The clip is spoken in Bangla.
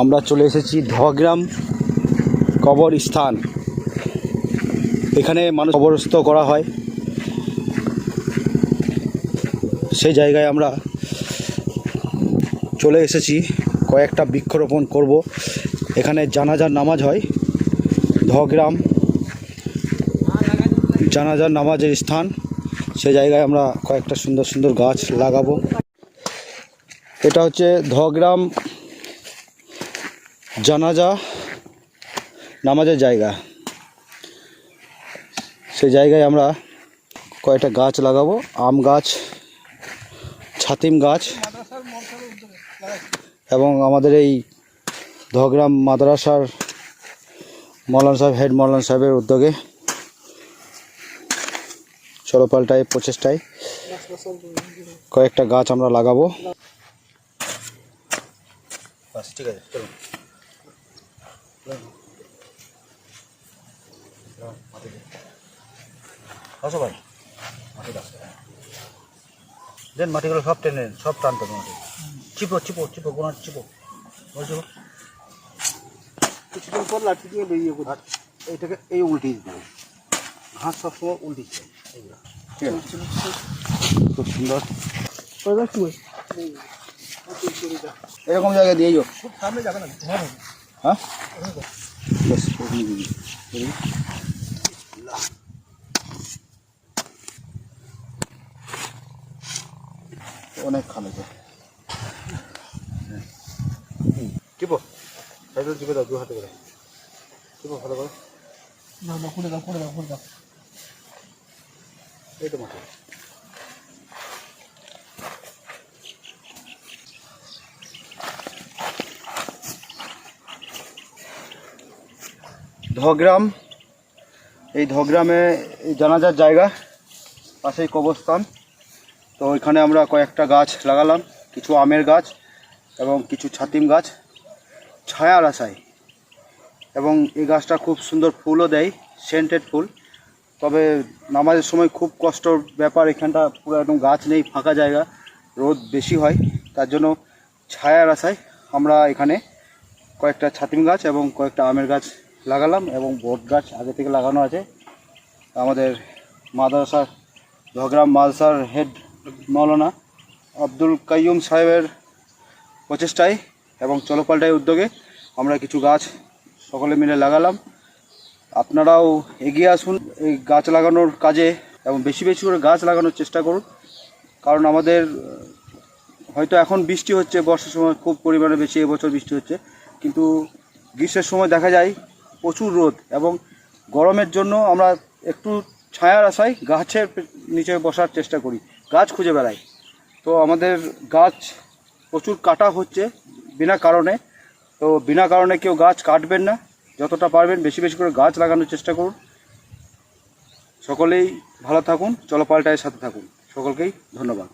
আমরা চলে এসেছি ধগ্রাম কবর স্থান। এখানে মানুষ কবরস্থ করা হয়। সেই জায়গায় আমরা চলে এসেছি, কয়েকটা বৃক্ষরোপণ করব। এখানে জানাজার নামাজ হয় ধগ্রাম জানাজার নামাজের স্থান। সেই জায়গায় আমরা কয়েকটা সুন্দর সুন্দর গাছ লাগাবো। এটা হচ্ছে ধগ্রাম জানাজা নামাজের জায়গা। সে জায়গায় আমরা কয়েকটা গাছ লাগাবো, আম গাছ, ছাতিম গাছ এবং আমাদের এই ধগ্রাম মাদ্রাসার মৌলান সাহেব, হেড মৌলান সাহেবের উদ্যোগে চলপাল্টায় প্রচেষ্টায়। কয়েকটা গাছ আমরা লাগাবো। ঠিক আছে, চলুন। আসো ভাই মাটি মাটিগুলো সব টেনে সব টানতে হবে মাটি চিপো চিপো চিপো গোনা চিপো। গোনা কিছুদিন পর লাঠি দিয়ে বেরিয়ে এইটাকে এই উল্টিয়ে দিতে হবে। ঘাস সবসময় উল্টি এইগুলো ঠিক আছে খুব সুন্দর। এরকম জায়গায় দিয়ে যাও। খুব সামনে যাবে না? হ্যাঁ। দিই। অনেক খালে তো। চিপো সাইকেল চিপে দাও দু হাতে করে। চিপো ভালো করে। না না খুলে দাও খুলে দাও খুলে দাও। এই মাঠে ধগ্রাম, এই ধগ্রামে জানাজার জায়গা, পাশেই কবরস্থান। তো ওইখানে আমরা কয়েকটা গাছ লাগালাম, কিছু আমের গাছ এবং কিছু ছাতিম গাছ। ছায়ার আশায় এবং এই গাছটা খুব সুন্দর ফুলও দেয়, সেন্টেড ফুল। তবে নামাজের সময় খুব কষ্টর ব্যাপার, এখানটা পুরো একদম গাছ নেই, ফাঁকা জায়গা, রোদ বেশি হয়, তার জন্য ছায়ার আশায় আমরা এখানে কয়েকটা ছাতিম গাছ এবং কয়েকটা আমের গাছ লাগালাম এবং বট গাছ আগে থেকে লাগানো আছে। আমাদের মাদ্রাসার ঝগড়াম মাদ্রাসার হেড মৌলানা আব্দুল কাইয়ুম সাহেবের প্রচেষ্টায় এবং চলপাল্টায় উদ্যোগে আমরা কিছু গাছ সকলে মিলে লাগালাম। আপনারাও এগিয়ে আসুন এই গাছ লাগানোর কাজে এবং বেশি বেশি করে গাছ লাগানোর চেষ্টা করুন। কারণ আমাদের, হয়তো এখন বৃষ্টি হচ্ছে, বর্ষার সময় খুব পরিমাণে বেশি এবছর বৃষ্টি হচ্ছে। কিন্তু গ্রীষ্মের সময় দেখা যায় প্রচুর রোদ এবং গরমের জন্য আমরা একটু ছায়ার আশায় গাছের নিচে বসার চেষ্টা করি, গাছ খুঁজে বেড়াই। তো আমাদের গাছ প্রচুর কাটা হচ্ছে বিনা কারণে। তো বিনা কারণে কেউ গাছ কাটবেন না। যতটা পারবেন বেশি বেশি করে গাছ লাগানোর চেষ্টা করুন। সকলেই ভালো থাকুন চলো পাল্টায়ের সাথে থাকুন। সকলকেই ধন্যবাদ।